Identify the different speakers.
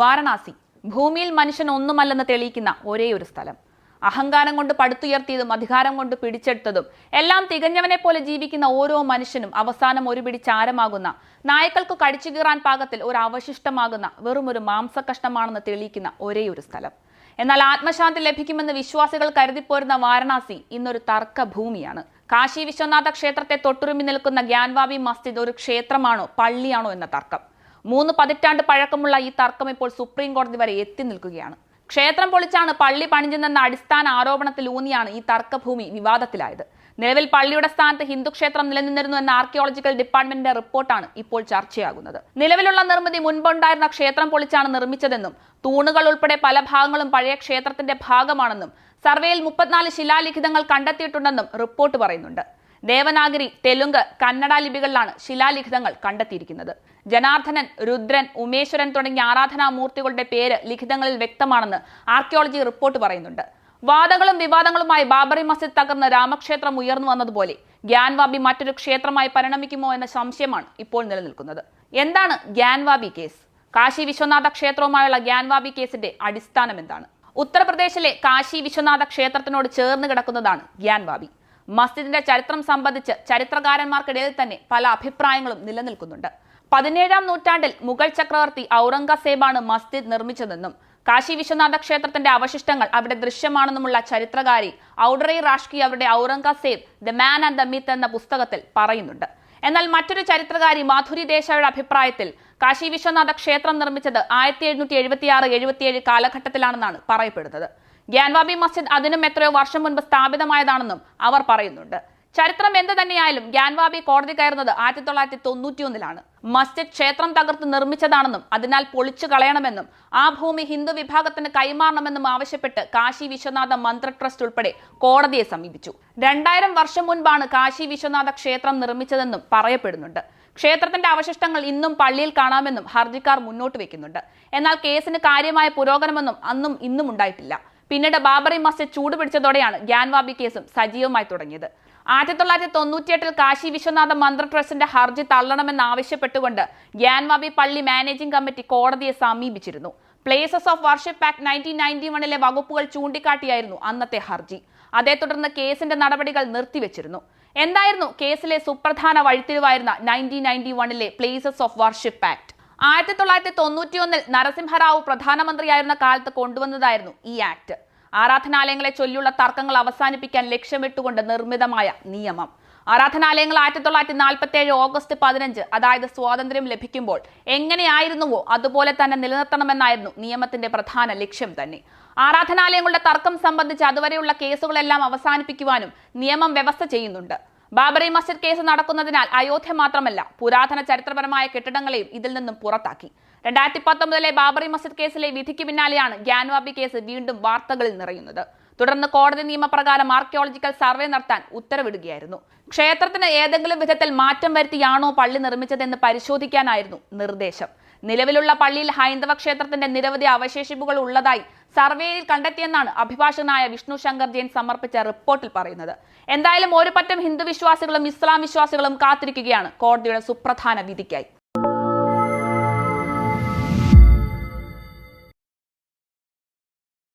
Speaker 1: വാരണാസി. ഭൂമിയിൽ മനുഷ്യൻ ഒന്നുമല്ലെന്ന് തെളിയിക്കുന്ന ഒരേ ഒരു സ്ഥലം. അഹങ്കാരം കൊണ്ട് പടുത്തുയർത്തിയതും അധികാരം കൊണ്ട് പിടിച്ചെടുത്തതും എല്ലാം തികഞ്ഞവനെ പോലെ ജീവിക്കുന്ന ഓരോ മനുഷ്യനും അവസാനം ഒരു പിടി ചാരമാകുന്ന നായ്ക്കൾക്ക് കടിച്ചു കീറാൻ പാകത്തിൽ ഒരു അവശിഷ്ടമാകുന്ന വെറും ഒരു മാംസകഷ്ണമാണെന്ന് തെളിയിക്കുന്ന ഒരേ ഒരു സ്ഥലം. എന്നാൽ ആത്മശാന്തി ലഭിക്കുമെന്ന് വിശ്വാസികൾ കരുതിപ്പോരുന്ന വാരണാസി ഇന്നൊരു തർക്ക ഭൂമിയാണ് കാശി വിശ്വനാഥ ക്ഷേത്രത്തെ തൊട്ടുരുമ്പി നിൽക്കുന്ന ഗ്യാൻവാബി മസ്ജിദ് ഒരു ക്ഷേത്രമാണോ പള്ളിയാണോ എന്ന തർക്കം. മൂന്ന് പതിറ്റാണ്ട് പഴക്കമുള്ള ഈ തർക്കം ഇപ്പോൾ സുപ്രീം കോടതി വരെ എത്തി നിൽക്കുകയാണ്. ക്ഷേത്രം പൊളിച്ചാണ് പള്ളി പണിഞ്ഞെന്ന അടിസ്ഥാന ആരോപണത്തിൽ ഊന്നിയാണ് ഈ തർക്കഭൂമി വിവാദത്തിലായത്. നിലവിൽ പള്ളിയുടെ സ്ഥാനത്ത് ഹിന്ദു ക്ഷേത്രം നിലനിന്നിരുന്നു എന്ന ആർക്കിയോളജിക്കൽ ഡിപ്പാർട്ട്മെന്റിന്റെ റിപ്പോർട്ടാണ് ഇപ്പോൾ ചർച്ചയാകുന്നത്. നിലവിലുള്ള നിർമ്മിതി മുൻപുണ്ടായിരുന്ന ക്ഷേത്രം പൊളിച്ചാണ് നിർമ്മിച്ചതെന്നും തൂണുകൾ ഉൾപ്പെടെ പല ഭാഗങ്ങളും പഴയ ക്ഷേത്രത്തിന്റെ ഭാഗമാണെന്നും സർവേയിൽ മുപ്പത്തിനാല് ശിലാലിഖിതങ്ങൾ കണ്ടെത്തിയിട്ടുണ്ടെന്നും റിപ്പോർട്ട് പറയുന്നുണ്ട്. ദേവനാഗരി തെലുങ്ക് കന്നഡ ലിപികളിലാണ് ശിലാലിഖിതങ്ങൾ കണ്ടെത്തിയിരിക്കുന്നത്. ജനാർദ്ദനൻ രുദ്രൻ ഉമേശ്വരൻ തുടങ്ങിയ ആരാധനാമൂർത്തികളുടെ പേര് ലിഖിതങ്ങളിൽ വ്യക്തമാണെന്ന് ആർക്കിയോളജി റിപ്പോർട്ട് പറയുന്നുണ്ട്. വാദങ്ങളും വിവാദങ്ങളുമായി ബാബറി മസ്ജിദ് തകർന്ന് രാമക്ഷേത്രം ഉയർന്നു വന്നതുപോലെ ഗ്യാൻവാബി മറ്റൊരു ക്ഷേത്രമായി പരിണമിക്കുമോ എന്ന സംശയമാണ് ഇപ്പോൾ നിലനിൽക്കുന്നത്. എന്താണ് ഗ്യാൻവാബി കേസ്? കാശി വിശ്വനാഥ ക്ഷേത്രവുമായുള്ള ഗ്യാൻവാബി കേസിന്റെ അടിസ്ഥാനം എന്താണ്? ഉത്തർപ്രദേശിലെ കാശി വിശ്വനാഥ ക്ഷേത്രത്തിനോട് ചേർന്ന് കിടക്കുന്നതാണ് ഗ്യാൻവാബി. മസ്ജിദിന്റെ ചരിത്രം സംബന്ധിച്ച് ചരിത്രകാരന്മാർക്കിടയിൽ തന്നെ പല അഭിപ്രായങ്ങളും നിലനിൽക്കുന്നുണ്ട്. പതിനേഴാം നൂറ്റാണ്ടിൽ മുഗൾ ചക്രവർത്തി ഔറംഗസേബാണ് മസ്ജിദ് നിർമ്മിച്ചതെന്നും കാശി വിശ്വനാഥ ക്ഷേത്രത്തിന്റെ അവശിഷ്ടങ്ങൾ അവിടെ ദൃശ്യമാണെന്നുമുള്ള ചരിത്രകാരി ഔഡറി റാഷ്കി അവരുടെ Aurangzeb the man and the myth എന്ന പുസ്തകത്തിൽ പറയുന്നുണ്ട്. എന്നാൽ മറ്റൊരു ചരിത്രകാരി മാധുരി ദേശായുടെ അഭിപ്രായത്തിൽ കാശി വിശ്വനാഥ ക്ഷേത്രം നിർമ്മിച്ചത് ആയിരത്തി എഴുന്നൂറ്റി എഴുപത്തിയാറ് എഴുപത്തിയേഴ് കാലഘട്ടത്തിലാണെന്നാണ് പറയപ്പെടുന്നത്. ഗ്യാൻവാബി മസ്ജിദ് അതിനും എത്രയോ വർഷം മുൻപ് സ്ഥാപിതമായതാണെന്നും അവർ പറയുന്നുണ്ട്. ചരിത്രം എന്ത് തന്നെയായാലും ഗ്യാൻവാബി കോടതി കയറുന്നത് ആയിരത്തി തൊള്ളായിരത്തി തൊണ്ണൂറ്റിയൊന്നിലാണ് മസ്ജിദ് ക്ഷേത്രം തകർത്ത് നിർമ്മിച്ചതാണെന്നും അതിനാൽ പൊളിച്ചു കളയണമെന്നും ആ ഭൂമി ഹിന്ദു വിഭാഗത്തിന് കൈമാറണമെന്നും ആവശ്യപ്പെട്ട് കാശി വിശ്വനാഥ മന്ത്ര ട്രസ്റ്റ് ഉൾപ്പെടെ കോടതിയെ സമീപിച്ചു. രണ്ടായിരം വർഷം മുൻപാണ് കാശി വിശ്വനാഥ ക്ഷേത്രം നിർമ്മിച്ചതെന്നും പറയപ്പെടുന്നുണ്ട്. ക്ഷേത്രത്തിന്റെ അവശിഷ്ടങ്ങൾ ഇന്നും പള്ളിയിൽ കാണാമെന്നും ഹർജിക്കാർ മുന്നോട്ട് വെക്കുന്നുണ്ട്. എന്നാൽ കേസിന് കാര്യമായ പുരോഗമനമൊന്നും അന്നും ഇന്നും ഉണ്ടായിട്ടില്ല പിന്നീട് ബാബറി മസ്ജിദ് ചൂടുപിടിച്ചതോടെയാണ് ഗ്യാൻവാബി കേസും സജീവമായി തുടങ്ങിയത്. ആയിരത്തി തൊള്ളായിരത്തി തൊണ്ണൂറ്റിയെട്ടിൽ കാശി വിശ്വനാഥ മന്ത്ര ട്രസ്റ്റിന്റെ ഹർജി തള്ളണമെന്നാവശ്യപ്പെട്ടുകൊണ്ട് ഗ്യാൻവാബി പള്ളി മാനേജിംഗ് കമ്മിറ്റി കോടതിയെ സമീപിച്ചിരുന്നു. Places of worship act nineteen ninety വണ്ണിലെ വകുപ്പുകൾ ചൂണ്ടിക്കാട്ടിയായിരുന്നു അന്നത്തെ ഹർജി. അതേ തുടർന്ന് കേസിന്റെ നടപടികൾ നിർത്തിവെച്ചിരുന്നു. എന്തായിരുന്നു കേസിലെ സുപ്രധാന വഴിത്തിരിവായിരുന്ന നയന്റീൻ നയന്റി വണ്ണിലെ പ്ലേസസ് ഓഫ് വർഷിപ്പ് ആക്ട് ആയിരത്തി തൊള്ളായിരത്തി തൊണ്ണൂറ്റിയൊന്നിൽ നരസിംഹറാവു പ്രധാനമന്ത്രിയായിരുന്ന കാലത്ത് കൊണ്ടുവന്നതായിരുന്നു ഈ ആക്ട്. ആരാധനാലയങ്ങളെ ചൊല്ലിയുള്ള തർക്കങ്ങൾ അവസാനിപ്പിക്കാൻ ലക്ഷ്യമിട്ടുകൊണ്ട് നിർമ്മിതമായ നിയമം. ആരാധനാലയങ്ങൾ ആയിരത്തി തൊള്ളായിരത്തി നാൽപ്പത്തി ഏഴ് ഓഗസ്റ്റ് പതിനഞ്ച് അതായത് സ്വാതന്ത്ര്യം ലഭിക്കുമ്പോൾ എങ്ങനെയായിരുന്നുവോ അതുപോലെ തന്നെ നിലനിർത്തണമെന്നായിരുന്നു നിയമത്തിന്റെ പ്രധാന ലക്ഷ്യം തന്നെ. ആരാധനാലയങ്ങളുടെ തർക്കം സംബന്ധിച്ച് അതുവരെയുള്ള കേസുകളെല്ലാം അവസാനിപ്പിക്കുവാനും നിയമം വ്യവസ്ഥ ചെയ്യുന്നുണ്ട്. ബാബറി മസ്ജിദ് കേസ് നടക്കുന്നതിനാൽ അയോധ്യ മാത്രമല്ല പുരാതന ചരിത്രപരമായ കെട്ടിടങ്ങളെയും ഇതിൽ നിന്നും പുറത്താക്കി. രണ്ടായിരത്തി പത്തൊമ്പതിലെ ബാബറി മസ്ജിദ് കേസിലെ വിധിക്ക് പിന്നാലെയാണ് ഗ്യാൻവാബി കേസ് വീണ്ടും വാർത്തകളിൽ നിറയുന്നത്. തുടർന്ന് കോടതി നിയമപ്രകാരം ആർക്കിയോളജിക്കൽ സർവേ നടത്താൻ ഉത്തരവിടുകയായിരുന്നു. ക്ഷേത്രത്തിന് ഏതെങ്കിലും വിധത്തിൽ മാറ്റം വരുത്തിയാണോ പള്ളി നിർമ്മിച്ചതെന്ന് പരിശോധിക്കാനായിരുന്നു നിർദ്ദേശം. നിലവിലുള്ള പള്ളിയിൽ ഹൈന്ദവ ക്ഷേത്രത്തിന്റെ നിരവധി അവശേഷിപ്പുകൾ ഉള്ളതായി സർവേയിൽ കണ്ടെത്തിയെന്നാണ് അഭിഭാഷകനായ വിഷ്ണു ശങ്കർ ജെയിൻ സമർപ്പിച്ച റിപ്പോർട്ടിൽ പറയുന്നത്. എന്തായാലും ഒരു പറ്റം ഹിന്ദു വിശ്വാസികളും ഇസ്ലാം വിശ്വാസികളും കാത്തിരിക്കുകയാണ് കോടതിയുടെ സുപ്രധാന വിധിക്കായി.